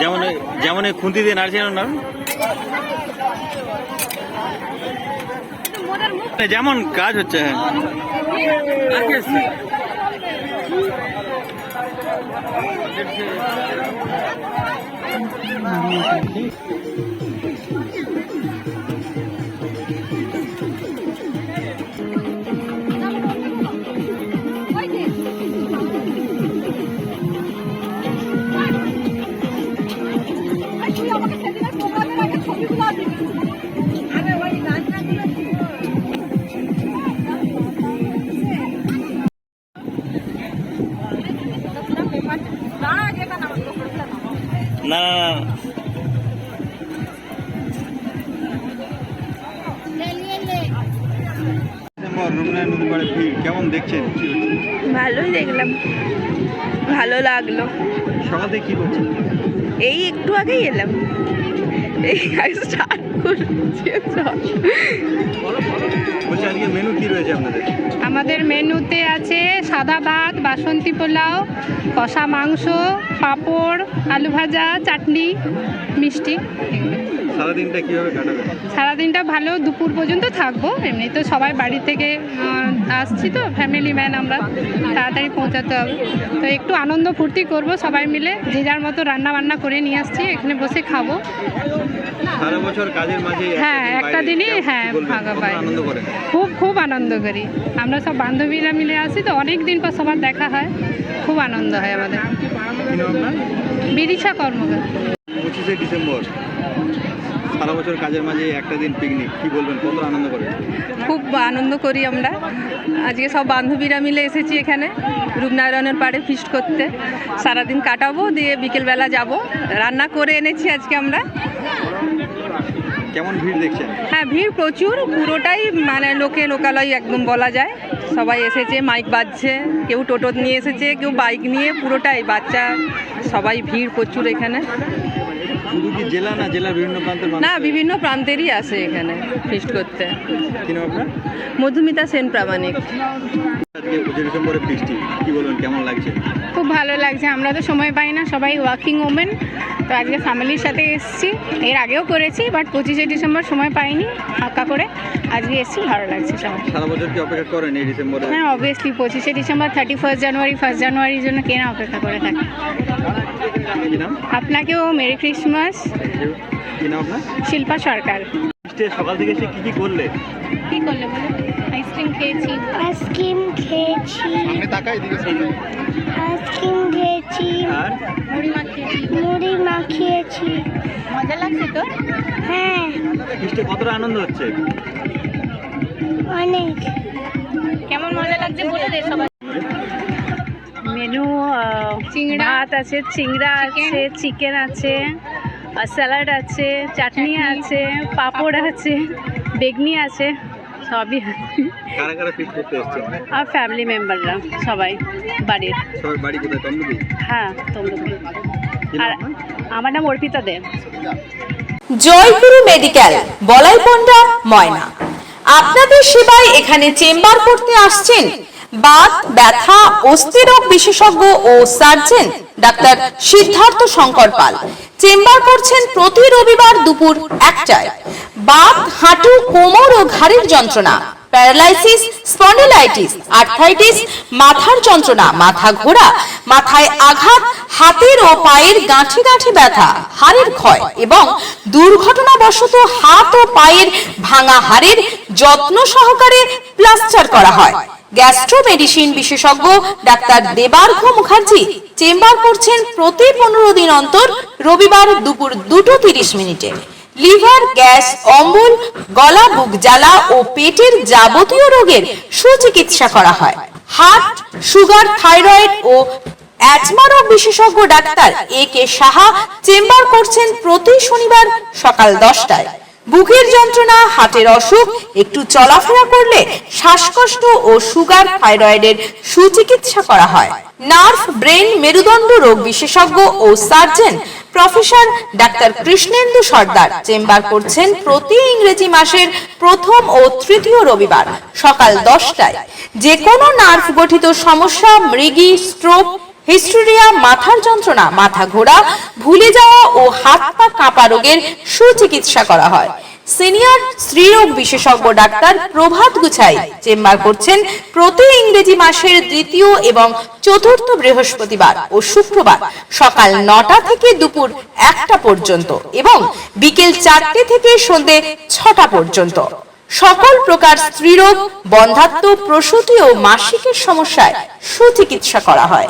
যেমন যেমন এই খুন্তি দিয়ে নাড়ছেন না যেমন কাজ হচ্ছে হ্যাঁ। না কেমন দেখছেন ভালোই দেখলাম। ভালো লাগল। সকাল কি করছেন এই একটু আগেই এলাম। এই স্টার্ট মেনু কি রয়েছে আপনাদের? আমাদের মেনুতে আছে সাদা ভাত বাসন্তী পোলাও কষা মাংস পাঁপড় আলু ভাজা চাটনি মিষ্টি। সারাদিনটা কীভাবে কাটাবেন সারাদিনটা ভালো দুপুর পর্যন্ত থাকব এমনি। তো সবাই বাড়ি থেকে আসছি তো ফ্যামিলি ম্যান আমরা। তাড়াতাড়ি পৌঁছাতে হবে। তো একটু আনন্দ ফুর্তি করব সবাই মিলে। যে যার মতো রান্না বান্না করে নিয়ে আসছি এখানে বসে খাব। সারা বছর কাজের মাঝে হ্যাঁ, একটা দিনই, হ্যাঁ? ফাঁকা পাই। খুব খুব আনন্দ করি আমরা সব বান্ধবীরা মিলে আসি তো অনেক দিন পর সবার দেখা হয়। খুব আনন্দ হয় আমাদের। বিদিশা কর্মকার। পঁচিশে ডিসেম্বর। সারা বছর কাজের মাঝে একটা দিন পিকনিক কি বলবেন? কত আনন্দ করেন? খুব আনন্দ করি আমরা। আজকে সব বান্ধবীরা মিলে এসেছি এখানে রূপনারায়ণের পাড়ে ফিস্ট করতে। সারাদিন কাটাবো দিয়ে বিকেলবেলা যাব। রান্না করে এনেছি আজকে আমরা। কেমন ভিড় দেখছেন? হ্যাঁ ভিড় প্রচুর, পুরোটাই মানে লোকে লোকালয় একদম বলা যায়। সবাই এসেছে, মাইক বাজছে, কেউ টোটো নিয়ে এসেছে, কেউ বাইক নিয়ে, পুরোটাই বাচ্চা, সবাই ভিড় প্রচুর এখানে। শুধু কি জেলা না জেলার বিভিন্ন প্রান্তের না বিভিন্ন প্রান্তেরই আসে এখানে ফিস্ট করতে। কি নাম আপনার? মধুমিতা সেন প্রামাণিক। আজকে পঁচিশে ডিসেম্বরে বৃষ্টি কি বলবেন কেমন লাগছে? খুব ভালো লাগছে আমরা তো সময় পাই না সবাই ওয়ার্কিং ওমেন তো আজকে ফ্যামিলির সাথে এসেছি এর আগেও করেছি বাট পঁচিশে ডিসেম্বর সময় পাইনি ফাঁকা করে। আজকে এসেছি ভালো লাগছে সবাই। সারা বছর কি অপেক্ষা করেন এই ডিসেম্বরে? হ্যাঁ অবভিয়াসলি পঁচিশে December thirty first January first জানুয়ারির জন্য কেনা অপেক্ষা করে থাকে। আপনাকেও মেরি ক্রিসমাস কি নাম আপনার? শিল্পা সরকার। সকাল থেকে এসে কি কি করলে? কি করলে বলো আইসক্রিম খেয়েছি। আইসক্রিম খেয়েছি। আইসক্রিম খেয়েছি। আর? মুড়ি মাখিয়েছি মুড়ি মাখিয়েছি। মজা লাগছে তো? হ্যাঁ। বৃষ্টি কতটা আনন্দ হচ্ছে? অনেক। কেমন মজা লাগছে বলে দে সবাই। মেনু চিংড়া। ভাত আছে চিংড়া আছে চিকেন আছে। আর স্যালাড আছে চাটনি আছে পাঁপড় আছে বেগনি আছে সবই আছে। কারা কারা ফিট করতে এসছেন? আর ফ্যামিলি মেম্বাররা সবাই বাড়ির। হ্যাঁ তমলুকি। আর আমার নাম অর্পিতা দেব জয়গুরু মেডিকেল বলাইপন্ডা ময়না। আপনাদের সেবায় এখানে চেম্বার করতে আসছেন বাত ব্যথা অস্থিরোগ বিশেষজ্ঞ ও সার্জন ডাক্তার সিদ্ধার্থ শঙ্কর পাল। চেম্বার করছেন প্রতি রবিবার দুপুর একটায়। বাত হাঁটু, কোমর ও ঘাড়ের যন্ত্রণা, প্যারালাইসিস, স্পন্ডিলাইটিস আর্থ্রাইটিস মাথার যন্ত্রণা, মাথা ঘোরা, মাথায় আঘাত, হাতের ও পায়ের গাঁঠি গাঁঠি ব্যথা, হাড়ের ক্ষয় এবং দুর্ঘটনাবশত হাত ও পায়ের ভাঙা হাড়ের যত্ন সহকারে প্লাস্টার করা হয়। গ্যাস্ট্রো মেডিসিন বিশেষজ্ঞ ডাক্তার দেবার্ঘ মুখার্জি চেম্বার করছেন প্রতি পনেরো দিন অন্তর রবিবার দুপুর দুটো তিরিশ মিনিটে। লিভার, গ্যাস, অম্বল, গলা, বুক জ্বালা ও পেটের যাবতীয় রোগের সুচিকিৎসা করা হয়। হার্ট, সুগার, থাইরয়েড ও অ্যাজমা রোগ বিশেষজ্ঞ doctor A K Saha chamber করছেন প্রতি শনিবার সকাল দশটায়। বুকের যন্ত্রণা হার্টের অসুখ, একটু চলাফেরা করলে শ্বাসকষ্ট ও সুগার থাইরয়েডের সুচিকিৎসা করা হয়। নার্ভ ব্রেন মেরুদণ্ড রোগ বিশেষজ্ঞ ও surgeon professor doctor Krishnendu Sardar chamber করছেন প্রতি ইংরেজি মাসের প্রথম ও তৃতীয় রবিবার সকাল দশটায়। যে কোনো নার্ভ গঠিত সমস্যা, মৃগী, স্ট্রোক হিস্টোরিয়া, মাথার যন্ত্রণা, মাথা ঘোরা, ভুলে যাওয়া ও হাত পা কাঁপা রোগের সুচিকিৎসা করা হয়। সিনিয়র স্ত্রীরোগ বিশেষজ্ঞ ডাক্তার প্রভাত গুছাই চেম্বার করছেন প্রতি ইংরেজি মাসের দ্বিতীয় এবং চতুর্থ বৃহস্পতিবার ও শুক্রবার সকাল নটা থেকে দুপুর একটা পর্যন্ত এবং বিকেল চারটে থেকে সন্ধে ছটা পর্যন্ত। সকল প্রকার স্ত্রীরোগ, বন্ধাত্ম, প্রসূতি ও মাসিকের সমস্যায় সুচিকিৎসা করা হয়।